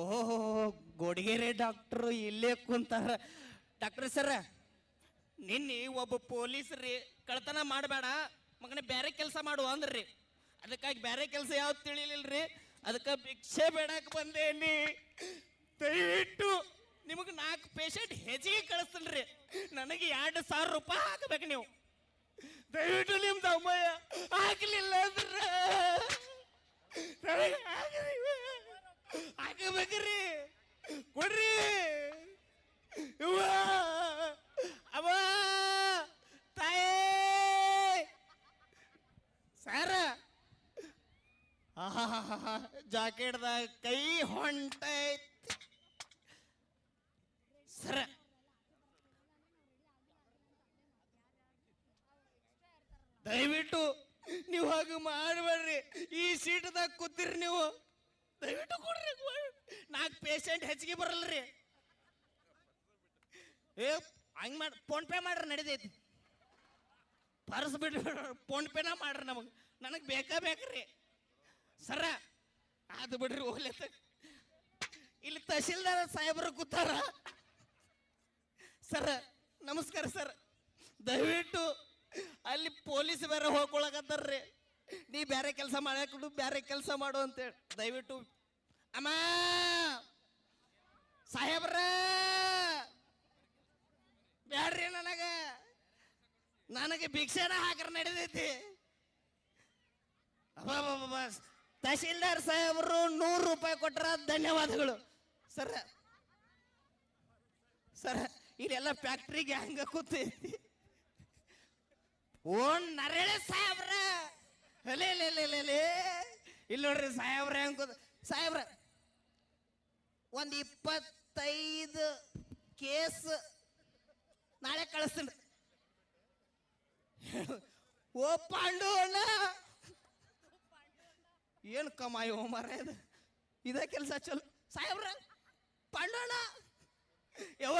ಓಹೋ, ಗೋಡಿಗೆರೆ ಡಾಕ್ಟ್ರು ಇಲ್ಲೇ ಕುಂತಾರ. ಡಾಕ್ಟರ್ ಸರ್, ನಿನ್ನೆ ಒಬ್ಬ ಪೊಲೀಸ್ ರೀ ಕಳ್ತನ ಮಾಡಬೇಡ, ಮಗನೇ ಬೇರೆ ಕೆಲಸ ಮಾಡು ಅಂದ್ರಿ. ಅದಕ್ಕಾಗಿ ಬೇರೆ ಕೆಲಸ ಯಾವ್ದು ತಿಳಿಲಿಲ್ಲ ರೀ ಅದಕ್ಕೆ ಭಿಕ್ಷೆ ಬೇಡಕ್ಕೆ ಬಂದೇನಿ ದಯವಿಟ್ಟು ನಿಮಗೆ ನಾಲ್ಕು ಪೇಷಂಟ್ ಹೆಚ್ಚಿಗೆ ಕಳಿಸ್ತಲ್ರಿ ನನಗೆ ಎರಡು ಸಾವಿರ ರೂಪಾಯಿ ಹಾಕ್ಬೇಕು ನೀವು. ದಯವಿಟ್ಟು ನಿಮ್ದು ಅಮ್ಮಯ್ಯ ಹಾಕ್ಲಿಲ್ಲ ಅಂದ್ರೆ ನನಗೆ ಹಾಕ್ರಿ. ಹಾಕಬೇಕ್ರಿ ಕೊಡ್ರಿ ಅವ್ವ ಅವ್ವ ತಾಯೇ ಸಾರ ಜಾಕೆಟ್ದಾಗ ಕೈ ಹೊಂಟೈತಿ. ಸರ. ದಯವಿಟ್ಟು ನೀವು ಹಾಗೆ ಮಾಡಬೇಡ್ರಿ. ಈ ಸೀಟ್ದಾಗ ಕೂತಿರಿ ನೀವು. ದಯವಿಟ್ಟು ಕೊಡ್ರಿ ನಾಲ್ಕು ಪೇಷಂಟ್ ಹೆಚ್ಚಿಗೆ ಬರಲ್ರಿ. ಏ, ಹಂಗೆ ಮಾಡಿ ಫೋನ್ ಪೇ ಮಾಡ್ರಿ ನಡಿದೈತಿ ಪರ್ಸ್ ಬಿಟ್ಟು ಫೋನ್ ಪೇನ ಮಾಡ್ರಿ ನಮಗೆ. ನನಗೆ ಬೇಕಾ ಬೇಕ್ರಿ. ಸರ ಅದು ಬಿಡ್ರಿ ಹೋಗ್ಲತ್ತ ಇಲ್ಲಿ ತಹಶೀಲ್ದಾರ ಸಾಹೇಬರು ಕೂತಾರ. ಸರ, ನಮಸ್ಕಾರ ಸರ್. ದಯವಿಟ್ಟು ಅಲ್ಲಿ ಪೊಲೀಸ್ ಬೇರೆ ಹೋಗ್ಕೊಳಕತ್ತಾರ್ರಿ. ನೀ ಬೇರೆ ಕೆಲಸ ಮಾಡಕೊಂಡು ಬೇರೆ ಕೆಲಸ ಮಾಡು ಅಂತೇಳಿ. ದಯವಿಟ್ಟು, ಅಮ್ಮ! ಸಾಹೇಬ್ರ! ಬ್ಯಾಡ್ರಿ ನನಗ. ನನಗೆ ಭಿಕ್ಷೆನ ಹಾಕ್ರ ನಡೆದೈತಿ. ಅಬ್ಬಬ್ಬಬ್ಬ. ತಹಶೀಲ್ದಾರ್ ಸಾಹೇಬರು ನೂರು ರೂಪಾಯಿ ಕೊಟ್ಟರ ಧನ್ಯವಾದಗಳು. ಸರ್ ಸರ್, ಇಲ್ಲೆಲ್ಲ ಫ್ಯಾಕ್ಟ್ರಿಗೆ ಹಂಗ ಕೂತೈತಿ ಓನ್ ನರೇಳೆ ಸಾಹೇಬ್ರ. ಅಲೇ ಇಲ್ಲಿ ನೋಡ್ರಿ ಸಾಹೇಬ್ರ ಹೆಂಗ್ ಕೂತ, ಸಾಹೇಬ್ರ, ಒಂದು ಇಪ್ಪತ್ತೈದು ಕೇಸ್ ನಾಳೆ ಕಳಿಸ್ತೀನಿ. ಓ ಪಾಂಡು ಅಣ್ಣ. ಏನು ಕಮಾಯಿ ಓ ಮರ ಇದು? ಇದೇ ಕೆಲಸ ಚಲೋ. ಸಾಹೇಬ್ರ ಪಾಂಡು ಅಣ್ಣ ಯವ್ವ?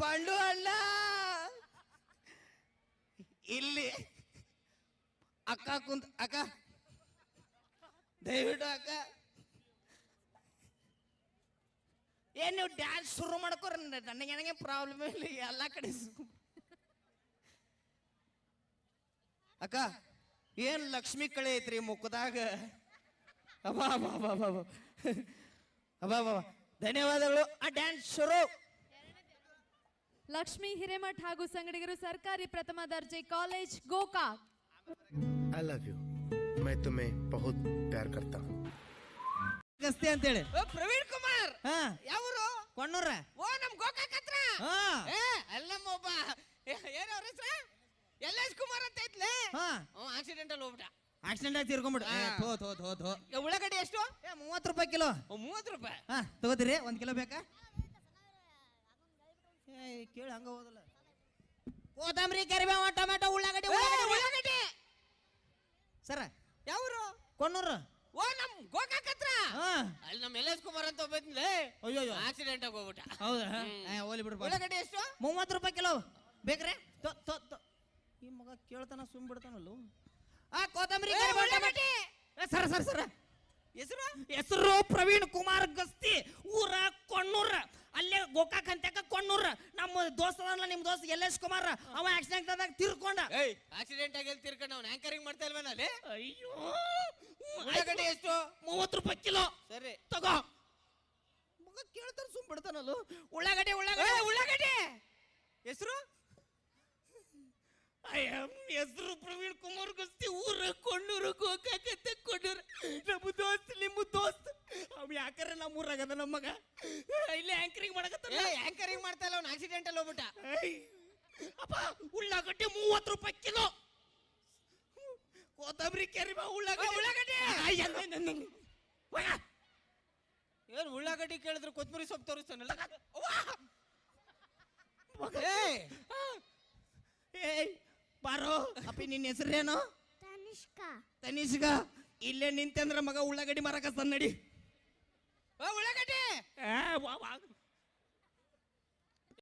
ಪಾಂಡು ಅಣ್ಣ. ಇಲ್ಲಿ. ಅಕ್ಕ ಕುಂತ, ಅಕ್ಕ. ದಯವಿಟ್ಟು ಅಕ್ಕ. ಏನು ನೀವು ಡ್ಯಾನ್ಸ್ ಶುರು ಮಾಡ್ಕೋರ? ನನಗೆ ನನಗೆ ಪ್ರಾಬ್ಲಮ್ ಇಲ್ಲ ಎಲ್ಲ ಕಡೆ. ಅಕ್ಕ. ಏನ್ ಲಕ್ಷ್ಮಿ ಕಳೆ ಐತ್ರಿ ಮುಖದಾಗ? ಅಬ್ಬಾ ಅಬ್ಬಾ ಅಬ್ಬಾ ಅಬ್ಬಾ ಧನ್ಯವಾದಗಳು. ಆ ಡ್ಯಾನ್ಸ್ ಶುರು. ಲಕ್ಷ್ಮಿ ಹಿರೇಮಠ್ ಹಾಗೂ ಸಂಗಡಿಗರು ಸರ್ಕಾರಿ ಪ್ರಥಮ ದರ್ಜೆ college Gokak I love you ಮೈ ತುಮೆ ಬಹುತ್ ಪ್ಯಾರ್ ಕರ್ತಾ. ಗಸ್ತಿ ಅಂತೇಳಿ. ಓ ಪ್ರವೀಣ್ ಕುಮಾರ್. ಹಾ. ಯಾವರು? ಕೊಣ್ಣೂರ. ಓ ನಮ್ ಗೋಕಾಕ್ ಹತ್ರ? ಹಾ. ಏ ಅಲ್ಲಮ್ಮ ಒಬ್ಬ. ಏನವ್ರ ಹೆಸರು? ಎಲ್ ಎಸ್ ಕುಮಾರ್ ಅಂತ ಐತ್ಲೆ? ಹಾ. ಆಕ್ಸಿಡೆಂಟ್ ಅಲ್ಲಿ ಹೋಗ್ಬಿಟ್ಟ. ಆಕ್ಸಿಡೆಂಟ್ ಆಗಿ ತೀರ್ಕೊಂಬಿಡು ಹಾ. ಥೋ ಥೋ ಥೋ ಥೋ. ಏ, ಉಳ್ಳಾಗಡ್ಡಿ ಎಷ್ಟು? ಏ ಮೂವತ್ತು ರೂಪಾಯಿ ಕಿಲೋ. ಮೂವತ್ತು ರೂಪಾಯಿ? ಹಾ ತಗೋತೀರಿ ಒಂದು ಕಿಲೋ ಬೇಕಾ? ಏ ಕೇಳಿ ಹಂಗ ಹೋದಲ್ಲ ಕೋತಂಬರಿ ಕರಿಬೇವ ಟೊಮೆಟೊ ಉಳ್ಳಾಗಡ್ಡಿ ಏ, ಉಳ್ಳಾಗಡ್ಡಿ ಸರ ಯಾವರು? ಕೊಣ್ಣೂರು. ಓ ನಮ್ ಗೋಕಾಕ್ ಹತ್ರ. ಹಾ. ಅಲ್ಲಿ ನಮ್ ಎಲ್ ಎಸ್ ಕುಮಾರ್ ಅಂತ ಒಬ್ಬ ಐತ್ಲೆ ಅಯ್ಯೋ ಆಕ್ಸಿಡೆಂಟ್ ಆಗಿ ಹೋಗ್ಬಿಟ್ಟ. ಹೌದಾ? ಹ್ಮ್. ಏ ಹೋಲಿ ಬಿಡ್ಬಾರ್ದು ಉಳ್ಳಾಗಡ್ಡಿ ಎಷ್ಟು? ಮೂವತ್ತು ರೂಪಾಯಿ ಕಿಲೋ. ಬೇಕ್ರೆ? ತೊ ತೊ ತೊ. ಕೇಳ್ತಾನ ಸುಮ್ ಬಿಡ್ತಾನಲ್ಲೋ. ಆ ಏ, ಸರ ಸರ ಸರ. ಹೆಸರು? ಹೆಸರು ಪ್ರವೀಣ್ ಕುಮಾರ್ ಗಸ್ತಿ ಊರ ಕೊಣ್ಣೂರ. ಅಲ್ಲೇ ಗೋಕಾಕ್ ಅಂತ ಕೊಣ್ಣೂರ. ನಮ್ಮ ದೋಸ್ತ ನಿಮ್ಮ ನಿಮ್ ದೋಸ್ತ ಎಲ್ ಎಸ್ ಕುಮಾರ್. ಅವ ಆಕ್ಸಿಡೆಂಟ್ ಆದಾಗ ತಿರ್ಕೊಂಡ್. ಏಯ್ ಆಕ್ಸಿಡೆಂಟ್ ಆಗಿ ಎಲ್ಲಿ ತಿರ್ಕೊಂಡು ಅವ್ನು? ಆಂಕರಿಂಗ್ ಮಾಡ್ತಾ ಇಲ್ವೇನ ಅಲ್ಲಿ? ಅಯ್ಯೋ. ಉಳ್ಳಾಗಡ್ಡೆ ಎಷ್ಟು? ಮೂವತ್ತು ರೂಪಾಯಿ ಕಿಲೋ. ಸರಿ. ತಗೋ. ಮಗ ಕೇಳ್ತಾರ ಸುಮ್ ಬಿಡ್ತಾನಲ್ಲ. ಉಳ್ಳಾಗಡ್ಡೆ ಉಳ್ಳಾಗಡ್ಡಿ ಉಳ್ಳಾಗಡ್ಡಿ ಹೆಸರು ಹೆಸರು ಪ್ರವೀಣ್ ಕುಮಾರ್ ಗಸ್ತಿ ಊರ ಕೊಂಡೂರು ಗೋಕಾಕತ್ತೆ ಕೊಂಡೂರು ನಮ್ಮ ದೋಸ್ತ್ ನಿಮ್ಮ ದೋಸ್ತ್. ಅವ್ ಯಾಕರೆ ನಮ್ಮ ಊರಾಗದ ನಮ್ಮ ಮಗ? ಇಲ್ಲಿ ಆಂಕರಿಂಗ್ ಮಾಡಕತ್ತಾನ? ಆಂಕರಿಂಗ್ ಮಾಡ್ತಾ ಇಲ್ಲ ಅವ್ನು ಆಕ್ಸಿಡೆಂಟ್ ಅಲ್ಲಿ ಹೋಗ್ಬಿಟ್ಟ. ಅಪ್ಪ ಉಳ್ಳಾಗಡ್ಡಿ ಮೂವತ್ತು ರೂಪಾಯಿ ಕಿಲೋ. ಕೋತಂಬರಿ ಕೆರಿಬಾ ಬಾ ಏ, ಉಳ್ಳಾಗಡ್ಡೆ! ಏನು ಉಳ್ಳಾಗಡ್ಡಿ ಕೇಳಿದ್ರು ಕೊತ್ತಂಬರಿ ಸೊಪ್ಪು ತೋರಿಸ್ತಾನಲ್ಲ. ಏಯ್ ಬಾರೋ ಅಪ್ಪಿ ನಿನ್ನ ಹೆಸರೇನು? ತನಿಷ್ಕಾ. ತನಿಷ್ಕ? ಇಲ್ಲೇ ನಿಂತೆ ಅಂದ್ರೆ ಮಗ ಉಳ್ಳಾಗಡ್ಡಿ ಮಾರಕ ನಡಿ. ಉಳ್ಳಾಗಡ್ಡಿ.